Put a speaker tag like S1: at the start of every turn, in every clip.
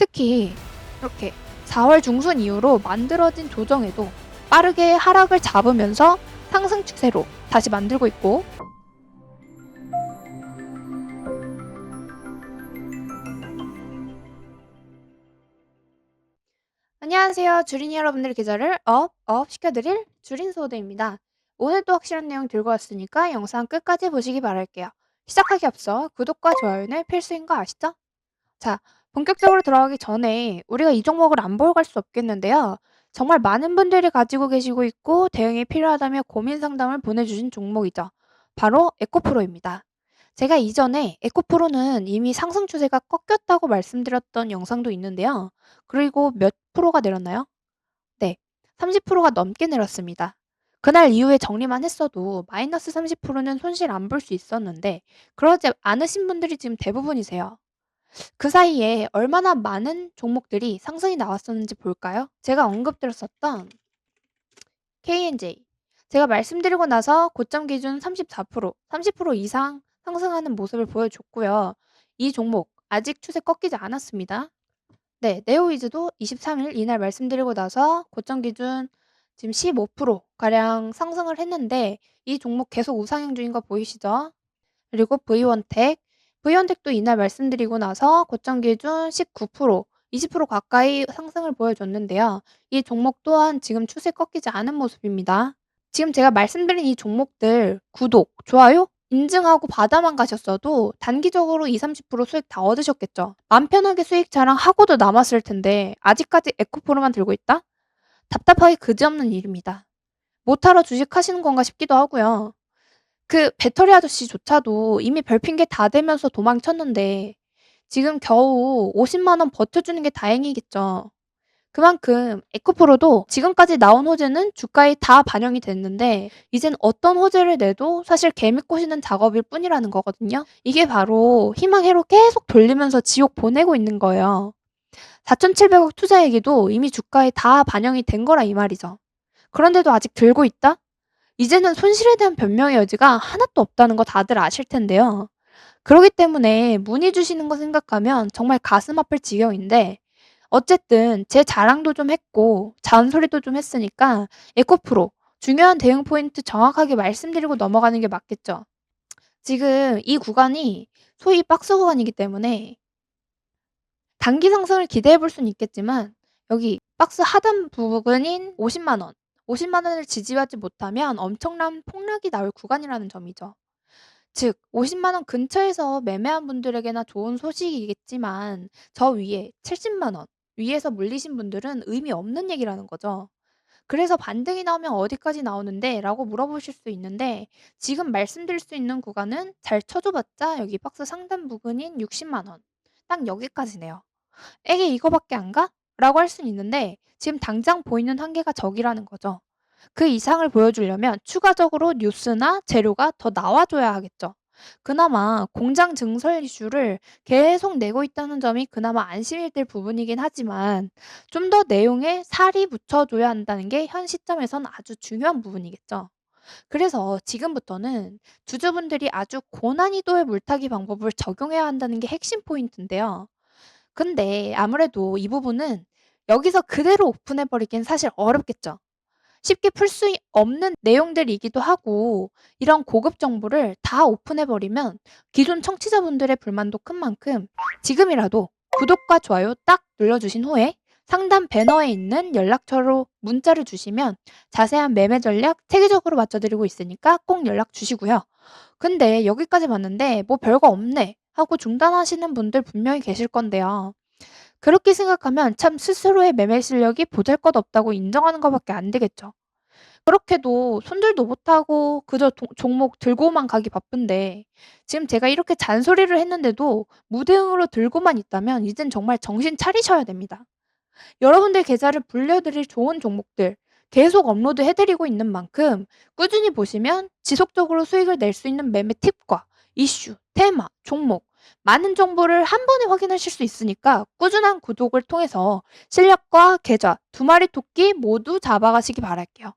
S1: 특히 이렇게 4월 중순 이후로 만들어진 조정에도 빠르게 하락을 잡으면서 상승 추세로 다시 만들고 있고 안녕하세요. 주린이 여러분들 계좌를 업, 업 시켜드릴 주린 소대입니다. 오늘도 확실한 내용 들고 왔으니까 영상 끝까지 보시기 바랄게요. 시작하기 앞서 구독과 좋아요는 필수인 거 아시죠? 자, 본격적으로 들어가기 전에 우리가 이 종목을 안 보고 갈수 없겠는데요. 정말 많은 분들이 가지고 계시고 있고 대응이 필요하다며 고민 상담을 보내주신 종목이죠. 바로 에코프로입니다. 제가 이전에 에코프로는 이미 상승 추세가 꺾였다고 말씀드렸던 영상도 있는데요. 그리고 몇 프로가 내렸나요? 네, 30%가 넘게 내렸습니다. 그날 이후에 정리만 했어도 마이너스 30%는 손실 안 볼 수 있었는데 그러지 않으신 분들이 지금 대부분이세요. 그 사이에 얼마나 많은 종목들이 상승이 나왔었는지 볼까요? 제가 언급드렸었던 KNJ. 제가 말씀드리고 나서 고점 기준 34%, 30% 이상 상승하는 모습을 보여줬고요. 이 종목 아직 추세 꺾이지 않았습니다. 네, 네오이즈도 23일 이날 말씀드리고 나서 고점 기준 지금 15% 가량 상승을 했는데 이 종목 계속 우상향 중인 거 보이시죠? 그리고 V원텍, V원텍도 이날 말씀드리고 나서 고점 기준 19%, 20% 가까이 상승을 보여줬는데요. 이 종목 또한 지금 추세 꺾이지 않은 모습입니다. 지금 제가 말씀드린 이 종목들 구독, 좋아요, 인증하고 받아만 가셨어도 단기적으로 20-30% 수익 다 얻으셨겠죠. 맘 편하게 수익 자랑하고도 남았을 텐데 아직까지 에코프로만 들고 있다? 답답하기 그지없는 일입니다. 못하러 주식하시는 건가 싶기도 하고요. 그 배터리 아저씨조차도 이미 별 핑계 다 대면서 도망쳤는데 지금 겨우 50만 원 버텨주는 게 다행이겠죠. 그만큼 에코프로도 지금까지 나온 호재는 주가에 다 반영이 됐는데 이젠 어떤 호재를 내도 사실 개미 꼬시는 작업일 뿐이라는 거거든요. 이게 바로 희망회로 계속 돌리면서 지옥 보내고 있는 거예요. 4,700억 투자액에도 이미 주가에 다 반영이 된 거라 이 말이죠. 그런데도 아직 들고 있다? 이제는 손실에 대한 변명의 여지가 하나도 없다는 거 다들 아실 텐데요. 그러기 때문에 문의 주시는 거 생각하면 정말 가슴 아플 지경인데 어쨌든 제 자랑도 좀 했고 잔소리도 좀 했으니까 에코프로 중요한 대응 포인트 정확하게 말씀드리고 넘어가는 게 맞겠죠. 지금 이 구간이 소위 박스 구간이기 때문에 단기 상승을 기대해 볼 수는 있겠지만 여기 박스 하단 부근인 50만 원, 50만 원을 지지하지 못하면 엄청난 폭락이 나올 구간이라는 점이죠. 즉 50만 원 근처에서 매매한 분들에게나 좋은 소식이겠지만 저 위에 70만 원 위에서 물리신 분들은 의미 없는 얘기라는 거죠. 그래서 반등이 나오면 어디까지 나오는데? 라고 물어보실 수 있는데 지금 말씀드릴 수 있는 구간은 잘 쳐줘봤자 여기 박스 상단 부근인 60만 원. 딱 여기까지네요. 에게 이거밖에 안 가? 라고 할 수는 있는데 지금 당장 보이는 한계가 저기라는 거죠. 그 이상을 보여주려면 추가적으로 뉴스나 재료가 더 나와줘야 하겠죠. 그나마 공장 증설 이슈를 계속 내고 있다는 점이 그나마 안심이 될 부분이긴 하지만 좀 더 내용에 살이 붙여줘야 한다는 게 현 시점에선 아주 중요한 부분이겠죠. 그래서 지금부터는 주주분들이 아주 고난이도의 물타기 방법을 적용해야 한다는 게 핵심 포인트인데요. 근데 아무래도 이 부분은 여기서 그대로 오픈해 버리긴 사실 어렵겠죠. 쉽게 풀 수 없는 내용들이기도 하고 이런 고급 정보를 다 오픈해 버리면 기존 청취자분들의 불만도 큰 만큼 지금이라도 구독과 좋아요 딱 눌러주신 후에 상단 배너에 있는 연락처로 문자를 주시면 자세한 매매 전략 체계적으로 맞춰드리고 있으니까 꼭 연락 주시고요. 근데 여기까지 봤는데 뭐 별거 없네 하고 중단하시는 분들 분명히 계실 건데요. 그렇게 생각하면 참 스스로의 매매 실력이 보잘것없다고 인정하는 것밖에 안 되겠죠. 그렇게도 손들도 못하고 그저 도 종목 들고만 가기 바쁜데 지금 제가 이렇게 잔소리를 했는데도 무대응으로 들고만 있다면 이젠 정말 정신 차리셔야 됩니다. 여러분들 계좌를 불려드릴 좋은 종목들 계속 업로드 해 드리고 있는 만큼 꾸준히 보시면 지속적으로 수익을 낼 수 있는 매매 팁과 이슈, 테마, 종목 많은 정보를 한 번에 확인하실 수 있으니까 꾸준한 구독을 통해서 실력과 계좌 두 마리 토끼 모두 잡아가시기 바랄게요.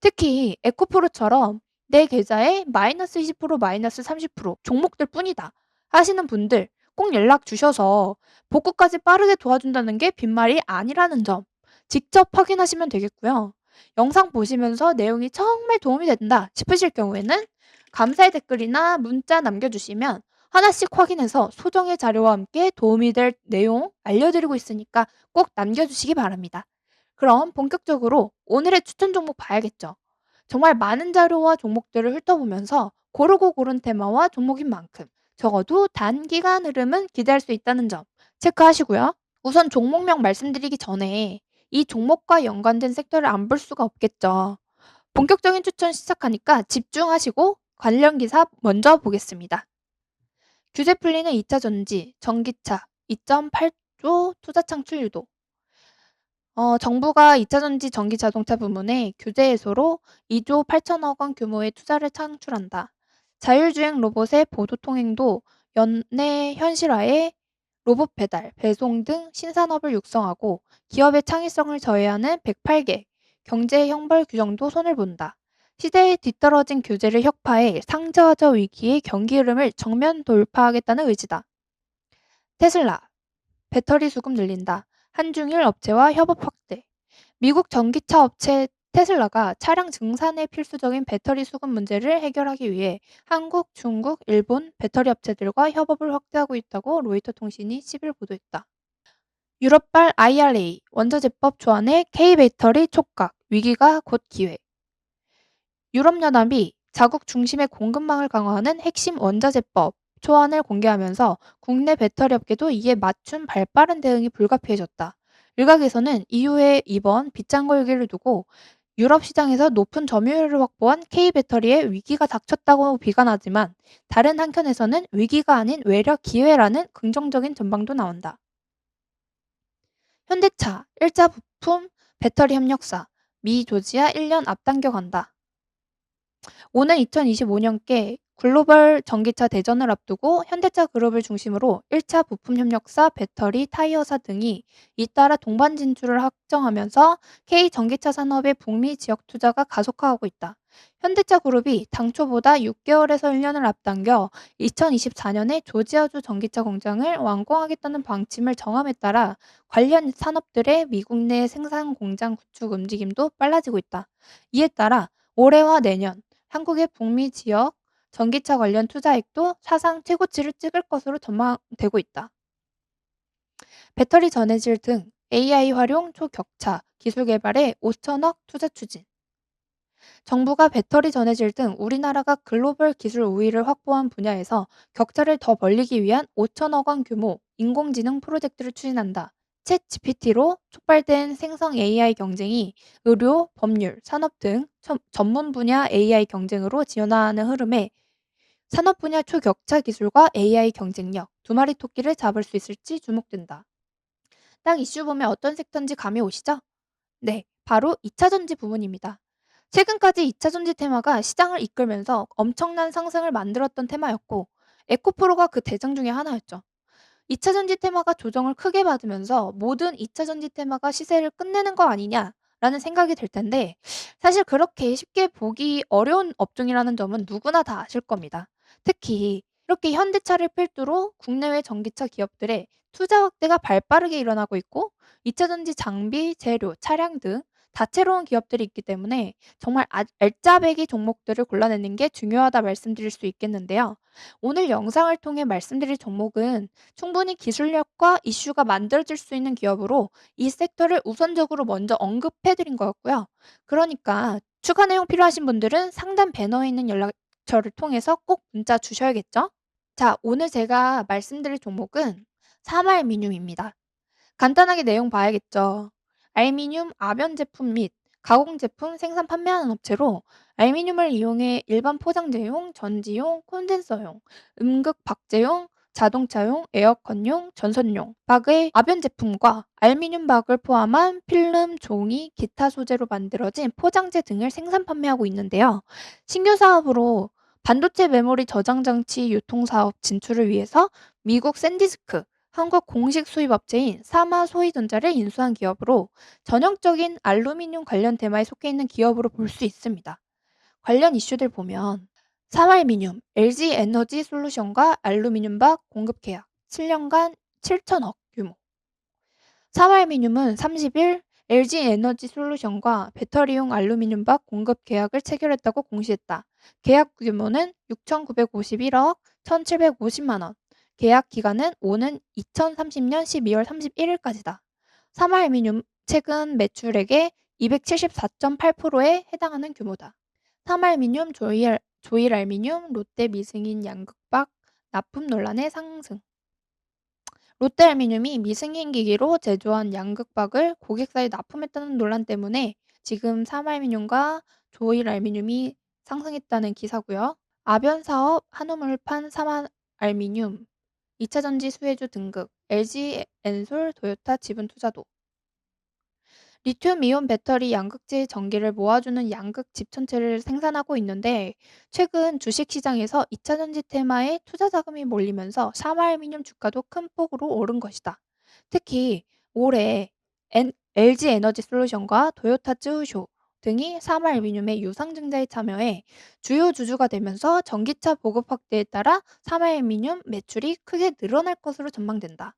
S1: 특히 에코프로처럼 내 계좌에 마이너스 20% 마이너스 30% 종목들 뿐이다 하시는 분들 꼭 연락 주셔서 복구까지 빠르게 도와준다는 게 빈말이 아니라는 점 직접 확인하시면 되겠고요. 영상 보시면서 내용이 정말 도움이 된다 싶으실 경우에는 감사의 댓글이나 문자 남겨주시면 하나씩 확인해서 소정의 자료와 함께 도움이 될 내용 알려드리고 있으니까 꼭 남겨주시기 바랍니다. 그럼 본격적으로 오늘의 추천 종목 봐야겠죠. 정말 많은 자료와 종목들을 훑어보면서 고르고 고른 테마와 종목인 만큼 적어도 단기간 흐름은 기대할 수 있다는 점 체크하시고요. 우선 종목명 말씀드리기 전에 이 종목과 연관된 섹터를 안 볼 수가 없겠죠. 본격적인 추천 시작하니까 집중하시고 관련 기사 먼저 보겠습니다. 규제 풀리는 2차 전지, 전기차 2.8조 투자 창출 유도. 어, 정부가 2차 전지 전기 자동차 부문에 규제 해소로 2조 8천억 원 규모의 투자를 창출한다. 자율주행 로봇의 보도 통행도 연내 현실화에 로봇 배달, 배송 등 신산업을 육성하고 기업의 창의성을 저해하는 108개 경제 형벌 규정도 손을 본다. 시대에 뒤떨어진 규제를 혁파해 상저하저 위기의 경기 흐름을 정면 돌파하겠다는 의지다. 테슬라 배터리 수급 늘린다. 한중일 업체와 협업 확대. 미국 전기차 업체 테슬라가 차량 증산에 필수적인 배터리 수급 문제를 해결하기 위해 한국, 중국, 일본 배터리 업체들과 협업을 확대하고 있다고 로이터 통신이 10일 보도했다. 유럽발 IRA 원자재법 초안에 K배터리 촉각 위기가 곧 기회. 유럽연합이 자국 중심의 공급망을 강화하는 핵심 원자재법 초안을 공개하면서 국내 배터리 업계도 이에 맞춘 발빠른 대응이 불가피해졌다. 일각에서는 이후에 이번 빗장 걸기를 두고 유럽 시장에서 높은 점유율을 확보한 K배터리에 위기가 닥쳤다고 비관하지만 다른 한편에서는 위기가 아닌 외려 기회라는 긍정적인 전망도 나온다. 현대차 1차 부품 배터리 협력사 미 조지아 1년 앞당겨 간다. 오는 2025년께 글로벌 전기차 대전을 앞두고 현대차 그룹을 중심으로 1차 부품 협력사, 배터리, 타이어사 등이 잇따라 동반 진출을 확정하면서 K 전기차 산업의 북미 지역 투자가 가속화하고 있다. 현대차 그룹이 당초보다 6개월에서 1년을 앞당겨 2024년에 조지아주 전기차 공장을 완공하겠다는 방침을 정함에 따라 관련 산업들의 미국 내 생산 공장 구축 움직임도 빨라지고 있다. 이에 따라 올해와 내년 한국의 북미 지역 전기차 관련 투자액도 사상 최고치를 찍을 것으로 전망되고 있다. 배터리 전해질 등 AI 활용 초격차 기술 개발에 5천억 투자 추진. 정부가 배터리 전해질 등 우리나라가 글로벌 기술 우위를 확보한 분야에서 격차를 더 벌리기 위한 5천억 원 규모 인공지능 프로젝트를 추진한다. 챗 GPT로 촉발된 생성 AI 경쟁이 의료, 법률, 산업 등 전문 분야 AI 경쟁으로 지원하는 흐름에 산업 분야 초격차 기술과 AI 경쟁력 두 마리 토끼를 잡을 수 있을지 주목된다. 딱 이슈 보면 어떤 섹터인지 감이 오시죠? 네, 바로 2차 전지 부문입니다. 최근까지 2차 전지 테마가 시장을 이끌면서 엄청난 상승을 만들었던 테마였고 에코프로가 그 대장 중에 하나였죠. 2 차 전지 테마가 조정을 크게 받으면서 모든 2 차 전지 테마가 시세를 끝내는 거 아니냐라는 생각이 들 텐데 사실 그렇게 쉽게 보기 어려운 업종이라는 점은 누구나 다 아실 겁니다. 특히 이렇게 현대차를 필두로 국내외 전기차 기업들의 투자 확대가 발빠르게 일어나고 있고 2 차 전지 장비, 재료, 차량 등 다채로운 기업들이 있기 때문에 정말 아 알짜배기 종목들을 골라내는 게 중요하다 말씀드릴 수 있겠는데요. 오늘 영상을 통해 말씀드릴 종목은 충분히 기술력과 이슈가 만들어질 수 있는 기업으로 이 섹터를 우선적으로 먼저 언급해 드린 거였고요. 그러니까 추가 내용 필요하신 분들은 상단 배너에 있는 연락처를 통해서 꼭 문자 주셔야겠죠? 자, 오늘 제가 말씀드릴 종목은 사말미늄입니다. 간단하게 내용 봐야겠죠. 알미늄 아변 제품 및 가공 제품 생산 판매하는 업체로 알미늄을 이용해 일반 포장재용, 전지용, 콘덴서용, 음극 박재용, 자동차용, 에어컨용, 전선용 박의 아변 제품과 알미늄 박을 포함한 필름, 종이, 기타 소재로 만들어진 포장재 등을 생산 판매하고 있는데요. 신규 사업으로 반도체 메모리 저장 장치 유통 사업 진출을 위해서 미국 샌디스크 한국 공식 수입 업체인 사마 소이전자를 인수한 기업으로 전형적인 알루미늄 관련 테마에 속해 있는 기업으로 볼 수 있습니다. 관련 이슈들 보면 사말미늄, LG 에너지 솔루션과 알루미늄 박 공급 계약, 7년간 7천억 규모. 삼알미늄은 30일 LG 에너지 솔루션과 배터리용 알루미늄박 공급 계약을 체결했다고 공시했다. 계약 규모는 6,951억 1,750만 원. 계약 기간은 오는 2030년 12월 31일까지다. 삼알미늄 최근 매출액의 274.8%에 해당하는 규모다. 삼알미늄, 조일, 조일알미늄, 롯데 미승인 양극박 납품 논란의 상승. 롯데알미늄이 미승인 기기로 제조한 양극박을 고객사에 납품했다는 논란 때문에 지금 삼알미늄과 조일알미늄이 상승했다는 기사고요. 아변 사업 한우물판 삼알미늄 2차 전지 수혜주 등급 LG 엔솔 도요타 지분 투자도 리튬이온 배터리 양극재 전기를 모아주는 양극 집천체를 생산하고 있는데 최근 주식시장에서 2차 전지 테마에 투자 자금이 몰리면서 사마알미늄 주가도 큰 폭으로 오른 것이다. 특히 올해 엔- LG 에너지 솔루션과 도요타 쯔우쇼 등이 사마알미늄의 유상증자에 참여해 주요 주주가 되면서 전기차 보급 확대에 따라 사마알미늄 매출이 크게 늘어날 것으로 전망된다.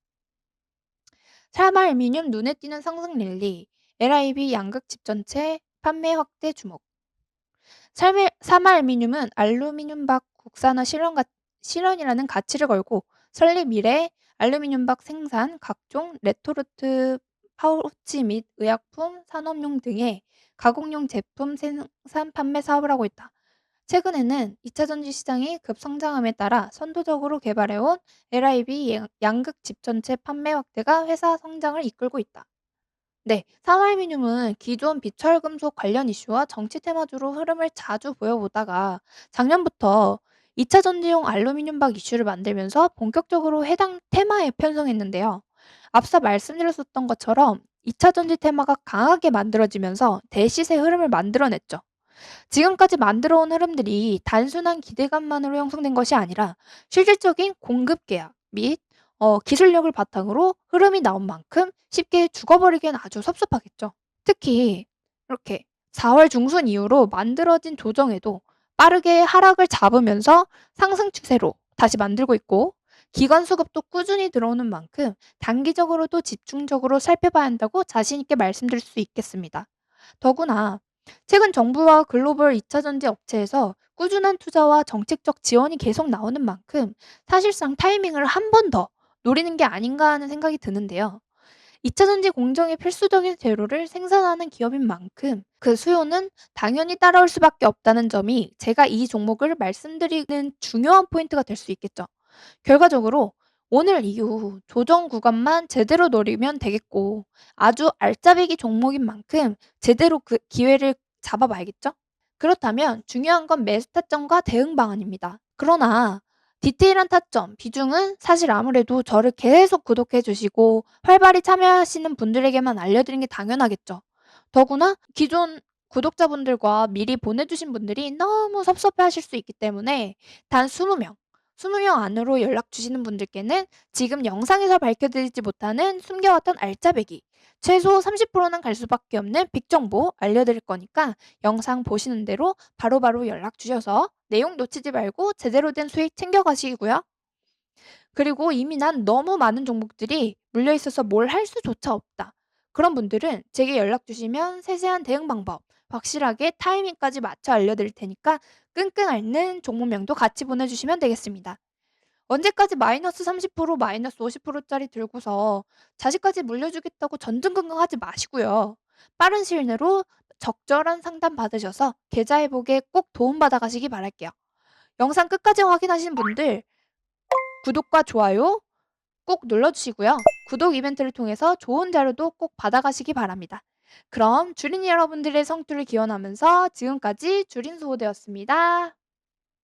S1: 사마알미늄 눈에 띄는 상승 랠리 LIB 양극 집전체 판매 확대 주목. 삶의, 사마알미늄은 알루미늄박 국산화 실현 가, 실현이라는 가치를 걸고 설립 이래 알루미늄박 생산, 각종 레토르트 파우치 및 의약품, 산업용 등의 가공용 제품 생산 판매 사업을 하고 있다. 최근에는 2차 전지 시장이 급성장함에 따라 선도적으로 개발해온 LIB 양극 집전체 판매 확대가 회사 성장을 이끌고 있다. 네, 산화알미늄은 기존 비철금속 관련 이슈와 정치 테마주로 흐름을 자주 보여보다가 작년부터 2차 전지용 알루미늄박 이슈를 만들면서 본격적으로 해당 테마에 편성했는데요. 앞서 말씀드렸었던 것처럼 2차 전지 테마가 강하게 만들어지면서 대시세 흐름을 만들어냈죠. 지금까지 만들어 온 흐름들이 단순한 기대감만으로 형성된 것이 아니라 실질적인 공급 계약 및 어, 기술력을 바탕으로 흐름이 나온 만큼 쉽게 죽어버리기엔 아주 섭섭하겠죠. 특히 이렇게 4월 중순 이후로 만들어진 조정에도 빠르게 하락을 잡으면서 상승 추세로 다시 만들고 있고 기관 수급도 꾸준히 들어오는 만큼 단기적으로도 집중적으로 살펴봐야 한다고 자신 있게 말씀드릴 수 있겠습니다. 더구나 최근 정부와 글로벌 2차 전지 업체에서 꾸준한 투자와 정책적 지원이 계속 나오는 만큼 사실상 타이밍을 한 번 더 노리는 게 아닌가 하는 생각이 드는데요. 2차 전지 공정의 필수적인 재료를 생산하는 기업인 만큼 그 수요는 당연히 따라올 수밖에 없다는 점이 제가 이 종목을 말씀드리는 중요한 포인트가 될 수 있겠죠. 결과적으로 오늘 이후 조정 구간만 제대로 노리면 되겠고 아주 알짜배기 종목인 만큼 제대로 그 기회를 잡아봐야겠죠? 그렇다면 중요한 건 매수 타점과 대응 방안입니다. 그러나 디테일한 타점, 비중은 사실 아무래도 저를 계속 구독해 주시고 활발히 참여하시는 분들에게만 알려드린 게 당연하겠죠. 더구나 기존 구독자분들과 미리 보내주신 분들이 너무 섭섭해 하실 수 있기 때문에 단 20명, 20명 안으로 연락 주시는 분들께는 지금 영상에서 밝혀드리지 못하는 숨겨왔던 알짜배기, 최소 30%는 갈 수밖에 없는 빅 정보 알려드릴 거니까 영상 보시는 대로 바로 바로 연락 주셔서 내용 놓치지 말고 제대로 된 수익 챙겨가시고요. 그리고 이미 난 너무 많은 종목들이 물려 있어서 뭘 할 수조차 없다. 그런 분들은 제게 연락 주시면 세세한 대응 방법, 확실하게 타이밍까지 맞춰 알려드릴 테니까 끙끙 앓는 종목명도 같이 보내주시면 되겠습니다. 언제까지 마이너스 30% 마이너스 50%짜리 들고서 자식까지 물려주겠다고 전전긍긍하지 마시고요. 빠른 시일 내로 적절한 상담 받으셔서 계좌 회복에 꼭 도움받아 가시기 바랄게요. 영상 끝까지 확인하신 분들 구독과 좋아요 꼭 눌러주시고요. 구독 이벤트를 통해서 좋은 자료도 꼭 받아가시기 바랍니다. 그럼 주린이 여러분들의 성투를 기원하면서 지금까지 주린 수호되었습니다.